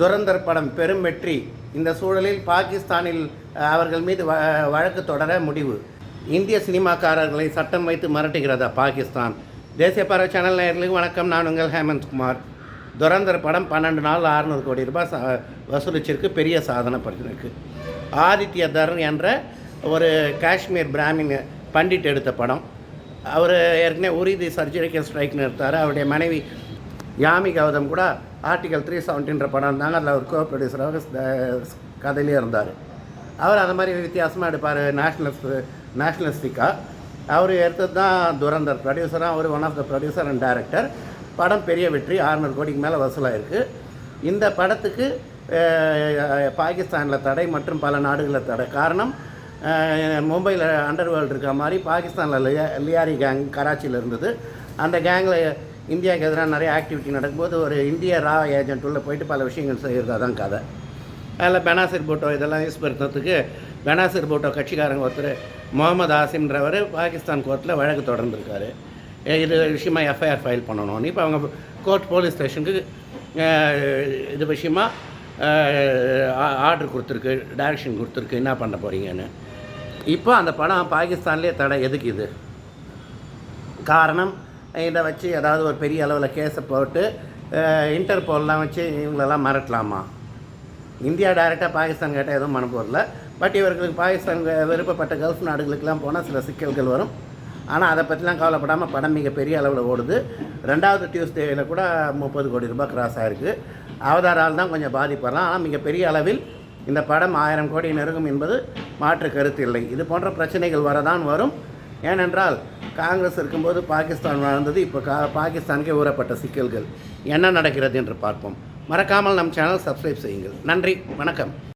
துரந்தர் படம் பெரும் வெற்றி. இந்த சூழலில் பாகிஸ்தானில் அவர்கள் மீது வ வழக்கு தொடர முடிவு. இந்திய சினிமாக்காரர்களை சட்டம் வைத்து மிரட்டுகிறதா பாகிஸ்தான்? தேசிய பார்வை சேனல் நேயர்களுக்கு வணக்கம். நான் உங்கள் ஹேமந்த் குமார். துரந்தர் படம் பன்னெண்டு நாள் அறுநூறு கோடி ரூபாய் சா வசூலிச்சிருக்கு. பெரிய சாதனை பண்ணிருக்கு ஆதித்ய தர் என்ற ஒரு காஷ்மீர் பிராமின் பண்டிட் எடுத்த படம். அவர் ஏற்கனவே உரிதி சர்ஜரிக்கல் ஸ்ட்ரைக்னு எடுத்தார் அவருடைய மனைவி யாமி கௌதம் கூட ஆர்டிகல் த்ரீ செவன்டின்ற படம் இருந்தாங்க. அதில் ஒரு கோ ப்ரொடியூசராக கதையிலே இருந்தார். அவர் அந்த மாதிரி வித்தியாசமாக எடுப்பார். நேஷ்னலிஸ்ட் நேஷ்னலிஸ்டிக்காக அவர் எடுத்தது தான் துரந்தர். ப்ரொடியூசராக அவர் one of the producer and director படம் பெரிய வெற்றி. 600 கோடிக்கு மேலே வசூலாயிருக்கு. இந்த படத்துக்கு பாகிஸ்தானில் தடை மற்றும் பல நாடுகளில் தடை. காரணம் மும்பையில் அண்டர் வேர்ல்டு இருக்க மாதிரி பாகிஸ்தானில் லியா லியாரி கேங் கராச்சியில் இருந்தது. அந்த கேங்கில் இந்தியாவுக்கு எதிராக நிறைய ஆக்டிவிட்டி நடக்கும்போது ஒரு இந்திய ரா ஏஜென்ட் உள்ளே போயிட்டு பல விஷயங்கள் செய்கிறதா தான் கதை. அதில் பெனாசிர் பூட்டோ இதெல்லாம் யூஸ் படுத்துறதுக்கு பெனாசிர் பூட்டோ கட்சிக்காரங்க ஒருத்தர் முகமது ஆசிம்ன்றவர் பாகிஸ்தான் கோர்ட்டில் வழக்கு தொடர்ந்துருக்காரு. இது விஷயமா எஃப்ஐஆர் ஃபைல் பண்ணணும்னு இப்போ அவங்க கோர்ட் போலீஸ் ஸ்டேஷனுக்கு இது விஷயமா ஆர்டர் கொடுத்துருக்கு டைரக்ஷன் கொடுத்துருக்கு என்ன பண்ண போகிறீங்கன்னு இப்போ அந்த படம் பாகிஸ்தான்லேயே தடை. எதுக்கு இது? காரணம் இதை வச்சு ஏதாவது ஒரு பெரிய அளவில் கேஸை போட்டு இன்டர்போல்லாம் வச்சு இவங்களெல்லாம் மிரட்டலாமா? இந்தியா டைரெக்டாக பாகிஸ்தான் கேட்டால் எதுவும் பண்ண பட் இவர்களுக்கு பாகிஸ்தான் விருப்பப்பட்ட கல்ஃப் நாடுகளுக்கெல்லாம் போனால் சில சிக்கல்கள் வரும். ஆனால் அதை பற்றிலாம் கவலைப்படாமல் படம் மிக பெரிய அளவில் ஓடுது. ரெண்டாவது டியூஸ்டேயில் கூட முப்பது கோடி ரூபாய் கிராஸ் ஆகிருக்கு அவதாரால் தான் கொஞ்சம் பாதிப்படலாம். ஆனால் மிக பெரிய அளவில் இந்த படம் ஆயிரம் கோடி நெருங்கும் என்பது மாற்று கருத்து இல்லை. இது போன்ற பிரச்சனைகள் வரதான் வரும். ஏனென்றால் காங்கிரஸ் இருக்கும்போது பாகிஸ்தான் வாழ்ந்தது இப்போ கா பாகிஸ்தானுக்கே ஊறப்பட்ட சிக்கல்கள். என்ன நடக்கிறது என்று பார்ப்போம். மறக்காமல் நம் சேனல் சப்ஸ்கிரைப் செய்யுங்கள். நன்றி வணக்கம்.